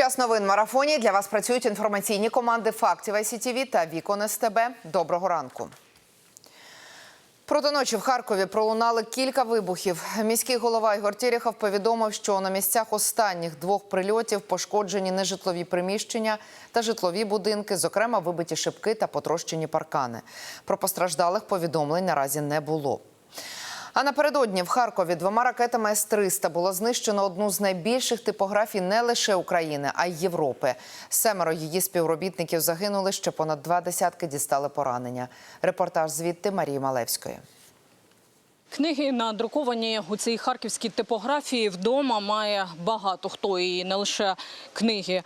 Час новин марафоні для вас працюють інформаційні команди фактів ICTV та Вікон СТБ. Доброго ранку. Проти ночі в Харкові пролунали кілька вибухів. Міський голова Ігор Тєрєхов повідомив, що на місцях останніх двох прильотів пошкоджені нежитлові приміщення та житлові будинки, зокрема вибиті шибки та потрощені паркани. Про постраждалих повідомлень наразі не було. А напередодні в Харкові двома ракетами С-300 було знищено одну з найбільших типографій не лише України, а й Європи. Семеро її співробітників загинули. Ще понад два десятки дістали поранення. Репортаж звідти Марії Малевської. Книги надруковані у цій харківській типографії вдома має багато хто і не лише книги.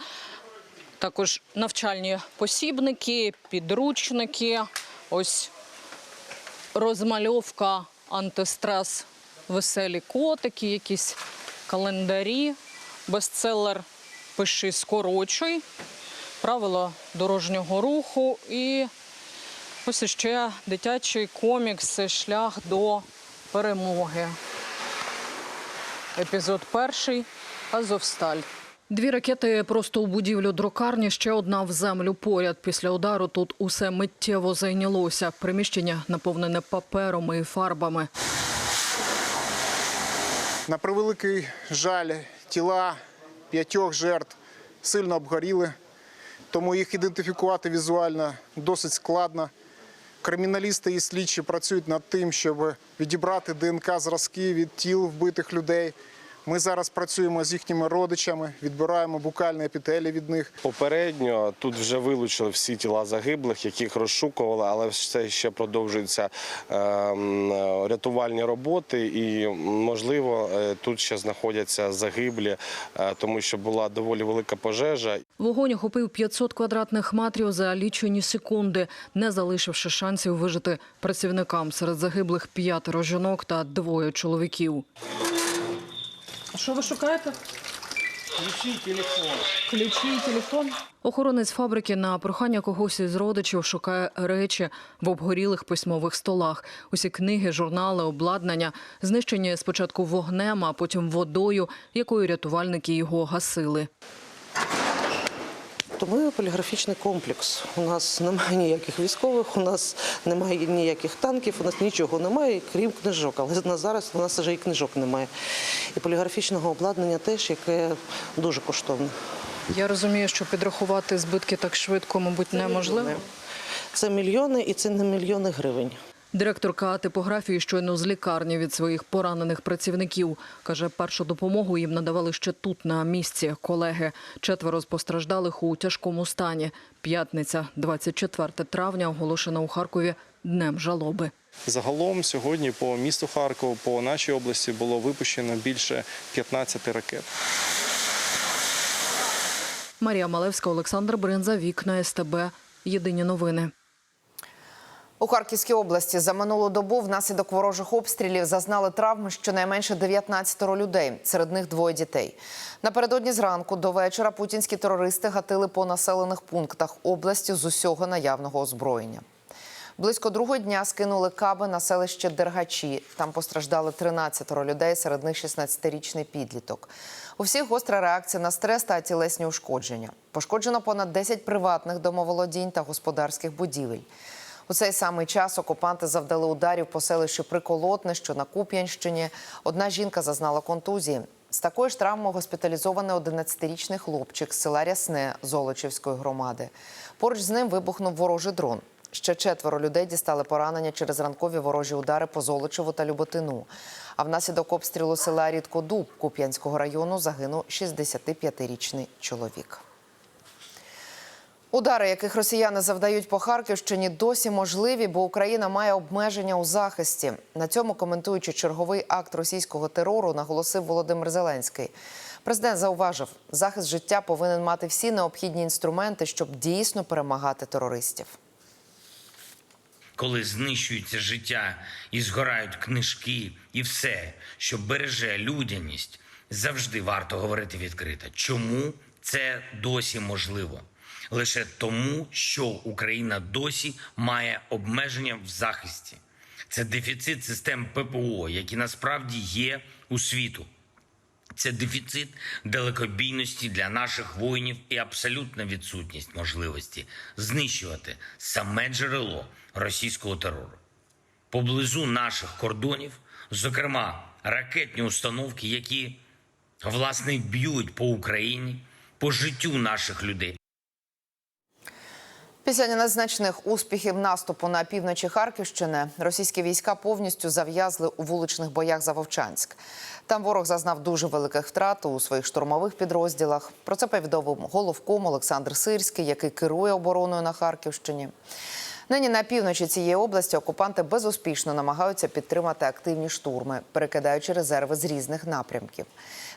Також навчальні посібники, підручники, ось розмальовка, антистрес, веселі котики, якісь календарі, бестселер Пиши скорочуй, правила дорожнього руху і Ось іще дитячий комікс Шлях до перемоги. Епізод перший Азовсталь. Дві ракети просто у будівлю друкарні, ще одна в землю поряд. Після удару тут усе миттєво зайнялося. Приміщення наповнене папером і фарбами. На превеликий жаль, тіла п'ятьох жертв сильно обгоріли, тому їх ідентифікувати візуально досить складно. Криміналісти і слідчі працюють над тим, щоб відібрати ДНК зразки від тіл вбитих людей. Ми зараз працюємо з їхніми родичами, відбираємо букальні епітелі від них. Попередньо тут вже вилучили всі тіла загиблих, яких розшукували, але все ще продовжуються е, е, рятувальні роботи, і можливо е, тут ще знаходяться загиблі, е, тому що була доволі велика пожежа. Вогонь охопив 500 квадратних метрів за лічені секунди, не залишивши шансів вижити працівникам. Серед загиблих п'ятеро жінок та двоє чоловіків. А що ви шукаєте? Ключі, телефон. Ключі і телефон. Охоронець фабрики на прохання когось із родичів шукає речі в обгорілих письмових столах. Усі книги, журнали, обладнання знищені спочатку вогнем, а потім водою, якою рятувальники його гасили. То ми поліграфічний комплекс. У нас немає ніяких військових, у нас немає ніяких танків, у нас нічого немає, крім книжок. Але на зараз у нас вже і книжок немає. І поліграфічного обладнання теж, яке дуже коштовне. Я розумію, що підрахувати збитки так швидко, мабуть, неможливо. Це мільйони і це не мільйони гривень. Директорка типографії щойно з лікарні від своїх поранених працівників. Каже, першу допомогу їм надавали ще тут, на місці, колеги. Четверо з постраждалих у тяжкому стані. П'ятниця, 24 травня, оголошена у Харкові днем жалоби. Загалом сьогодні по місту Харкову, по нашій області було випущено більше 15 ракет. Марія Малевська, Олександр Бринза, Вікна СТБ. Єдині новини. У Харківській області за минулу добу внаслідок ворожих обстрілів зазнали травм щонайменше 19 людей, серед них двоє дітей. Напередодні зранку до вечора путінські терористи гатили по населених пунктах області з усього наявного озброєння. Близько другого дня скинули каби на селище Дергачі. Там постраждали 13 людей, серед них 16-річний підліток. У всіх гостра реакція на стрес та тілесні ушкодження. Пошкоджено понад 10 приватних домоволодінь та господарських будівель. У цей самий час окупанти завдали ударів по селищу Приколотне, що на Куп'янщині. Одна жінка зазнала контузії. З такою ж травмою госпіталізований 11-річний хлопчик з села Рясне Золочівської громади. Поруч з ним вибухнув ворожий дрон. Ще четверо людей дістали поранення через ранкові ворожі удари по Золочеву та Люботину. А внаслідок обстрілу села Рідкодуб Куп'янського району загинув 65-річний чоловік. Удари, яких росіяни завдають по Харківщині, досі можливі, бо Україна має обмеження у захисті. На цьому коментуючи черговий акт російського терору, наголосив Володимир Зеленський. Президент зауважив, захист життя повинен мати всі необхідні інструменти, щоб дійсно перемагати терористів. коли знищується життя і згорають книжки, і все, що береже людяність, завжди варто говорити відкрито. Чому це досі можливо? Лише тому, що Україна досі має обмеження в захисті. Це дефіцит систем ППО, які насправді є у світу. Це дефіцит далекобійності для наших воїнів і абсолютна відсутність можливості знищувати саме джерело російського терору. Поблизу наших кордонів, зокрема, ракетні установки, які власне б'ють по Україні, по життю наших людей. Після незначних успіхів наступу на півночі Харківщини російські війська повністю зав'язли у вуличних боях за Вовчанськ. Там ворог зазнав дуже великих втрат у своїх штурмових підрозділах. Про це повідомив головком Олександр Сирський, який керує обороною на Харківщині. Нині на півночі цієї області окупанти безуспішно намагаються підтримати активні штурми, перекидаючи резерви з різних напрямків.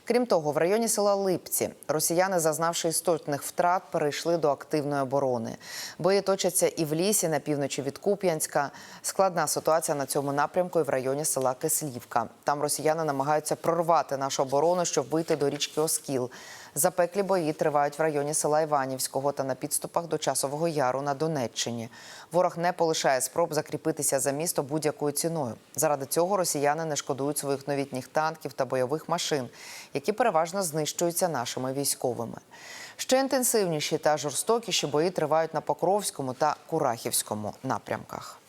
Крім того, в районі села Липці росіяни, зазнавши істотних втрат, перейшли до активної оборони. Бої точаться і в лісі на півночі від Куп'янська. Складна ситуація на цьому напрямку і в районі села Кислівка. Там росіяни намагаються прорвати нашу оборону, щоб вийти до річки Оскіл. Запеклі бої тривають в районі села Іванівського та на підступах до Часового Яру на Донеччині. Ворог не полишає спроб закріпитися за місто будь-якою ціною. Заради цього росіяни не шкодують своїх новітніх танків та бойових машин, які переважно знищуються нашими військовими. Ще інтенсивніші та жорстокіші бої тривають на Покровському та Курахівському напрямках.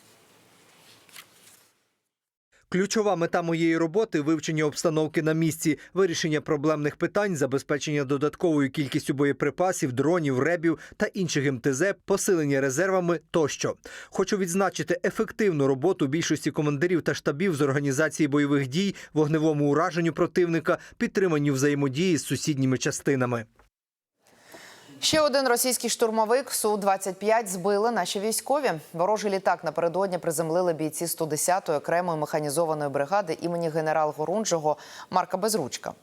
Ключова мета моєї роботи вивчення обстановки на місці, вирішення проблемних питань, забезпечення додатковою кількістю боєприпасів, дронів, ребів та інших МТЗ, посилення резервами тощо. Хочу відзначити ефективну роботу більшості командирів та штабів з організації бойових дій, вогневому ураженню противника, підтриманню взаємодії з сусідніми частинами. Ще один російський штурмовик Су-25 збили наші військові. Ворожий літак напередодні приземлили бійці 110-ї окремої механізованої бригади імені генерал Горунжого Марка Безручка.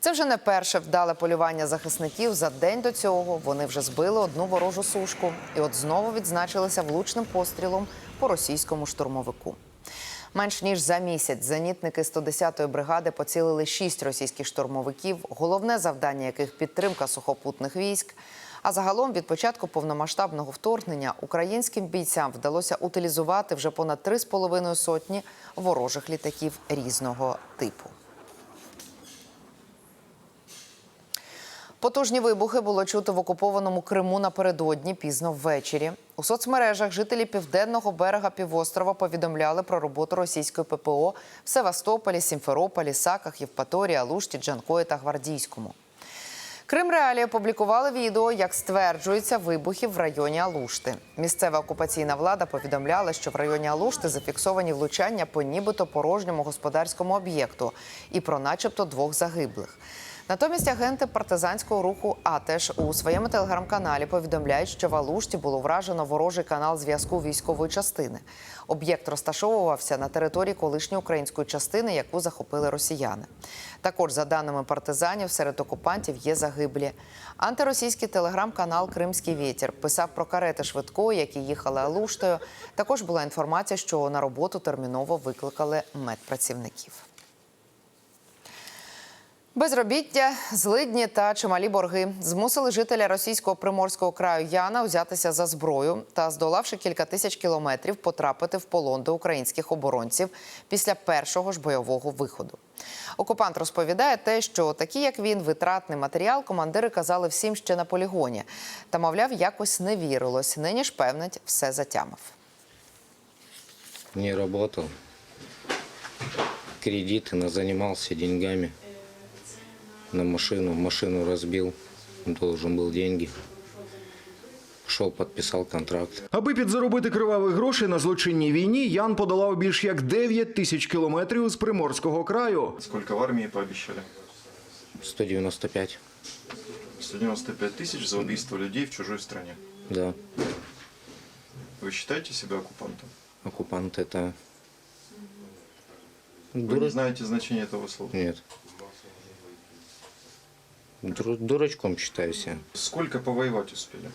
Це вже не перше вдале полювання захисників. За день до цього вони вже збили одну ворожу сушку і от знову відзначилися влучним пострілом по російському штурмовику. Менш ніж за місяць зенітники 110-ї бригади поцілили шість російських штурмовиків, головне завдання яких підтримка сухопутних військ. А загалом від початку повномасштабного вторгнення українським бійцям вдалося утилізувати вже понад 3,5 сотні ворожих літаків різного типу. Потужні вибухи було чути в окупованому Криму напередодні пізно ввечері. У соцмережах жителі південного берега півострова повідомляли про роботу російської ППО в Севастополі, Сімферополі, Саках, Євпаторії, Алушті, Джанкої та Гвардійському. Крим Реалії опублікували відео, як стверджується вибухи в районі Алушти. Місцева окупаційна влада повідомляла, що в районі Алушти зафіксовані влучання по нібито порожньому господарському об'єкту і про начебто двох загиблих. Натомість агенти партизанського руху АТЕШ у своєму телеграм-каналі повідомляють, що в Алушті було вражено ворожий канал зв'язку військової частини. Об'єкт розташовувався на території колишньої української частини, яку захопили росіяни. Також, за даними партизанів, серед окупантів є загиблі. Антиросійський телеграм-канал Кримський вітер писав про карети швидкої, які їхали Алуштою. Також була інформація, що на роботу терміново викликали медпрацівників. Безробіття, злидні та чималі борги змусили жителя російського приморського краю Яна взятися за зброю та, здолавши кілька тисяч кілометрів, потрапити в полон до українських оборонців після першого ж бойового виходу. Окупант розповідає те, що такі, як він, витратний матеріал, командири казали всім ще на полігоні. Та, мовляв, якось не вірилось. Нині ж певнить, все затямив. не работал. Кредиты, занимался деньгами на машину. Машину разбил, должен был деньги. Пошел, подписал контракт. Аби підзаробити кривавих грошей на злочинній війні, Ян подолав більш як 9 тисяч кілометрів з Приморського краю. Сколько в армии пообещали? 195, 195 тысяч за убийство людей в чужой стране. да. Вы считаете себя оккупантом? Оккупант это... Вы не Дура... знаете значение этого слова? Нет. Дур- Дурачком считаю себя. Сколько повоевать успели?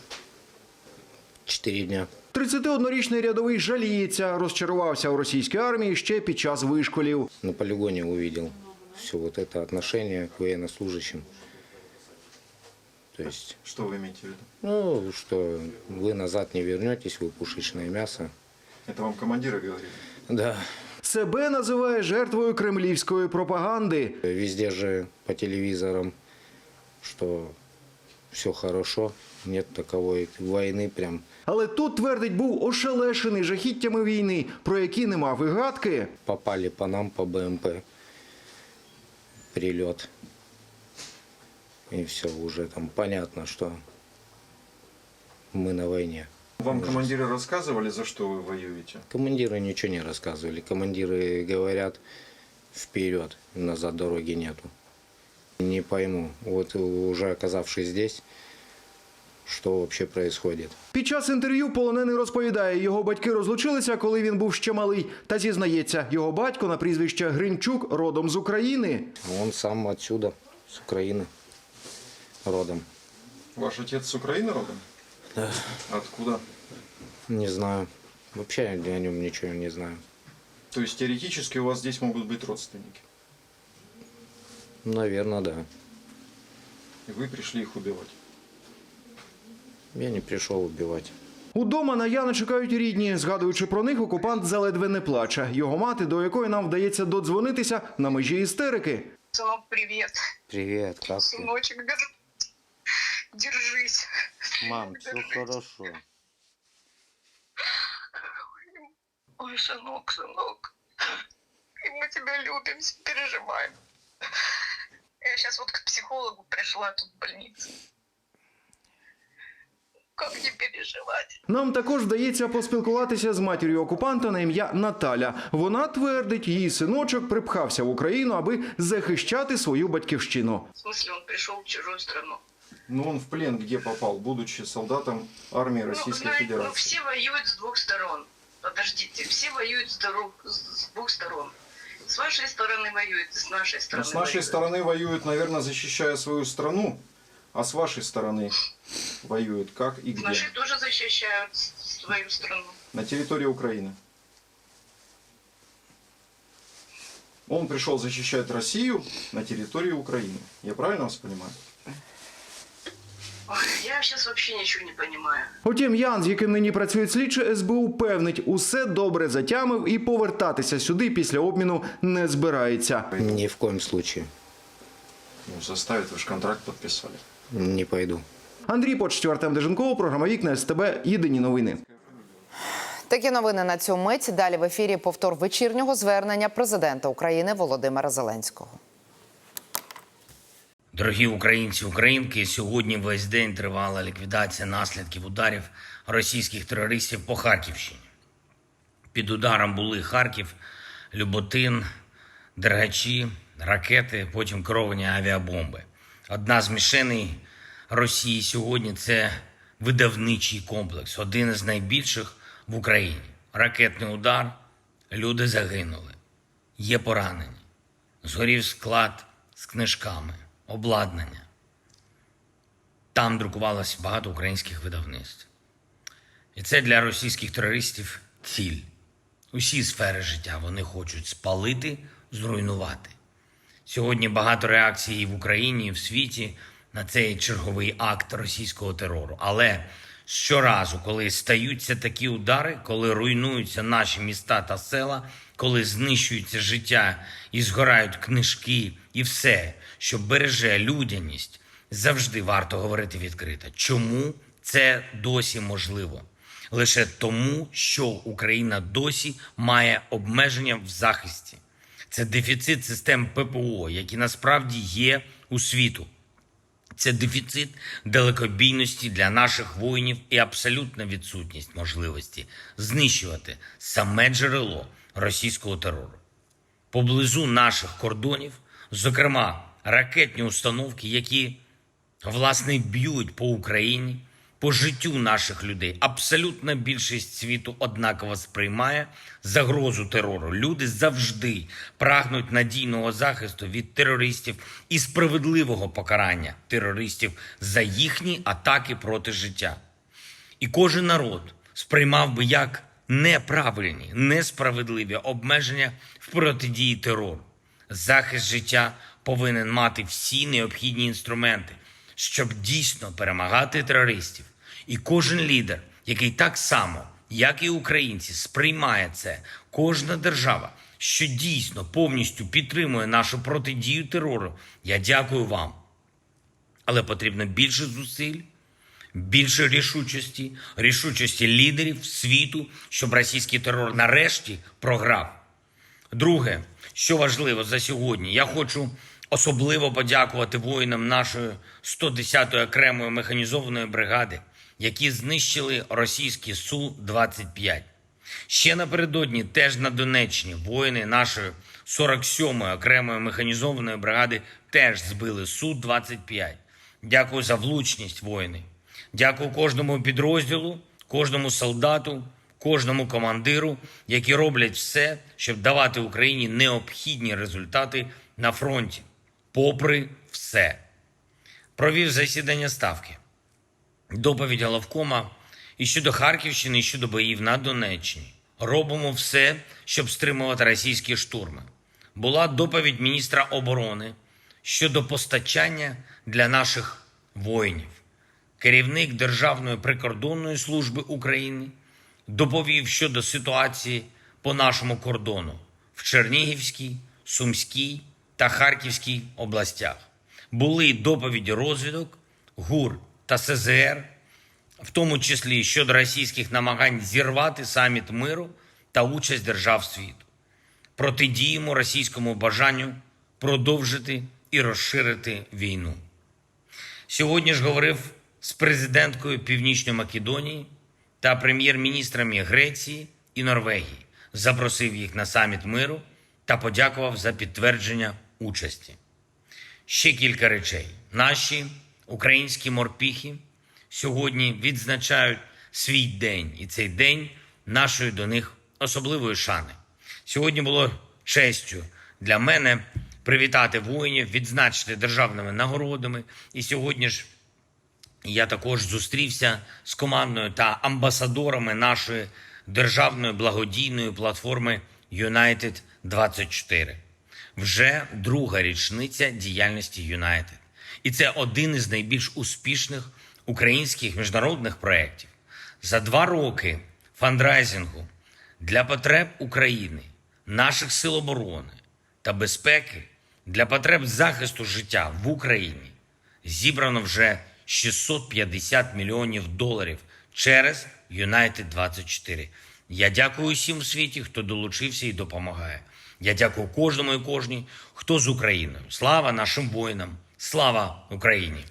Четыре дня. 31-річний рядовий жаліється, розчарувався у російській армії ще під час вишколів. На полигоне увидел все вот это отношение к военнослужащим. То есть Что вы имеете в виду? Ну, что вы назад не вернетесь, вы пушечное мясо. Это вам командиры говорили? Да. себе називає жертвою кремлівської пропаганди. Везде же по телевизорам, что все хорошо, нет таковой войны прям. Але тут, твердить, був ошелешений жахіттями війни, про які не мав і гадки. Попали по нам, по БМП. Прилет. И все, уже там понятно, что мы на войне. Вам командиры рассказывали, за что вы воюете? Командиры ничего не рассказывали. Командиры говорят вперед, назад дороги нету. Не пойму, вот уже оказавшись здесь, что вообще происходит. Під час інтерв'ю полонений розповідає, його батьки розлучилися, коли він був ще малий. Та зізнається, його батько на прізвище Гринчук родом з України. Он сам отсюда, с Украины, родом. Ваш отец с Украины родом? Да. Откуда? Не знаю. Вообще я о нем ничего не знаю. То есть теоретически у вас здесь могут быть родственники. Наверное, да. И вы пришли их убивать. Я не пришел убивать. Удома на Яна чекають рідні. Згадуючи про них, окупант заледве не плаче. Його мати, до якої нам вдається додзвонитися, на межі істерики. Сынок, привет. Привет, как ты? Сыночек, дер- держись. Мам, все хорошо. Ой, сынок, сынок. И мы тебя любим, переживаем. Я сейчас вот к психологу пришла тут в больнице. Как не переживать? Нам також вдається поспілкуватися з матір'ю окупанта на ім'я Наталя. Вона твердить, її синочок припхався в Україну, аби захищати свою батьківщину. В смысле, он пришел в чужую страну? Но он в плен где попал, будучи солдатом армии Ну, Российской знаете, ну, Федерации? все воюют с двух сторон. Подождите, все воюют с, дорог- с- с двух сторон. С вашей стороны воюют, с нашей Ну, стороны с нашей воюют. стороны воюют, наверное, защищая свою страну, а с вашей стороны воюют как и где? нашей тоже защищают свою страну. На территории Украины. Он пришел защищать Россию на территории Украины. Я правильно вас понимаю? Я сейчас вообще ничего не понимаю. Утім, Ян, з яким нині працюють слідчі СБУ, певнить, усе добре затямив і повертатися сюди після обміну не збирається. Ни в коем случае Ну, заставит, вы же контракт подписали. не пойду. Андрій Почтів, Артем Деженков, програма Вікна СТБ. Єдині новини. Такі новини на цю мить. Далі в ефірі повтор вечірнього звернення президента України Володимира Зеленського. Дорогі українці, українки, сьогодні весь день тривала ліквідація наслідків ударів російських терористів по Харківщині. Під ударом були Харків, Люботин, Дергачі, ракети, потім керовані авіабомби. Одна з мішеней Росії сьогодні це видавничий комплекс, один із найбільших в Україні. Ракетний удар, люди загинули, є поранені. Згорів склад з книжками, обладнання. Там друкувалося багато українських видавництв. І це для російських терористів ціль. Усі сфери життя вони хочуть спалити, зруйнувати. Сьогодні багато реакцій в Україні, і в світі на цей черговий акт російського терору. Але щоразу, коли стаються такі удари, коли руйнуються наші міста та села, коли знищується життя і згорають книжки, і все, що береже людяність, завжди варто говорити відкрито. Чому це досі можливо? Лише тому, що Україна досі має обмеження в захисті. Це дефіцит систем ППО, які насправді є у світу. Це дефіцит далекобійності для наших воїнів і абсолютна відсутність можливості знищувати саме джерело російського терору. Поблизу наших кордонів, зокрема, ракетні установки, які власне б'ють по Україні, по життю наших людей. Абсолютна більшість світу однаково сприймає загрозу терору. Люди завжди прагнуть надійного захисту від терористів і справедливого покарання терористів за їхні атаки проти життя. І кожен народ сприймав би як неправильні, несправедливі обмеження в протидії терору. Захист життя повинен мати всі необхідні інструменти, щоб дійсно перемагати терористів. І кожен лідер, який так само, як і українці, сприймає це, кожна держава, що дійсно повністю підтримує нашу протидію терору, я дякую вам. Але потрібно більше зусиль, більше рішучості, рішучості лідерів світу, щоб російський терор нарешті програв. Друге, що важливо за сьогодні, я хочу особливо подякувати воїнам нашої 110-ї окремої механізованої бригади, які знищили російський Су-25. Ще напередодні, теж на Донеччині, воїни нашої 47-ї окремої механізованої бригади теж збили Су-25. Дякую за влучність, воїни. Дякую кожному підрозділу, кожному солдату, кожному командиру, які роблять все, щоб давати Україні необхідні результати на фронті, попри все. Провів засідання ставки. Доповідь головкома і щодо Харківщини, і щодо боїв на Донеччині. Робимо все, щоб стримувати російські штурми. Була доповідь міністра оборони щодо постачання для наших воїнів. Керівник Державної прикордонної служби України доповів щодо ситуації по нашому кордону в Чернігівській, Сумській та Харківській областях. Були доповіді розвідок, ГУР та СЗР, в тому числі щодо російських намагань зірвати саміт миру та участь держав світу. Протидіємо російському бажанню продовжити і розширити війну. Сьогодні ж говорив з президенткою Північної Македонії та прем'єр-міністрами Греції і Норвегії, запросив їх на саміт миру та подякував за підтвердження участі. Ще кілька речей. Наші українські морпіхи сьогодні відзначають свій день, і цей день нашої до них особливої шани. Сьогодні було честю для мене привітати воїнів, відзначити державними нагородами. І сьогодні ж я також зустрівся з командою та амбасадорами нашої державної благодійної платформи United 24 Вже друга річниця діяльності United. І це один із найбільш успішних українських міжнародних проєктів. За два роки фандрайзингу для потреб України, наших сил оборони та безпеки, для потреб захисту життя в Україні зібрано вже 650 мільйонів доларів через United 24. Я дякую усім у світі, хто долучився і допомагає. Я дякую кожному і кожній, хто з Україною. Слава нашим воїнам! Слава Україні!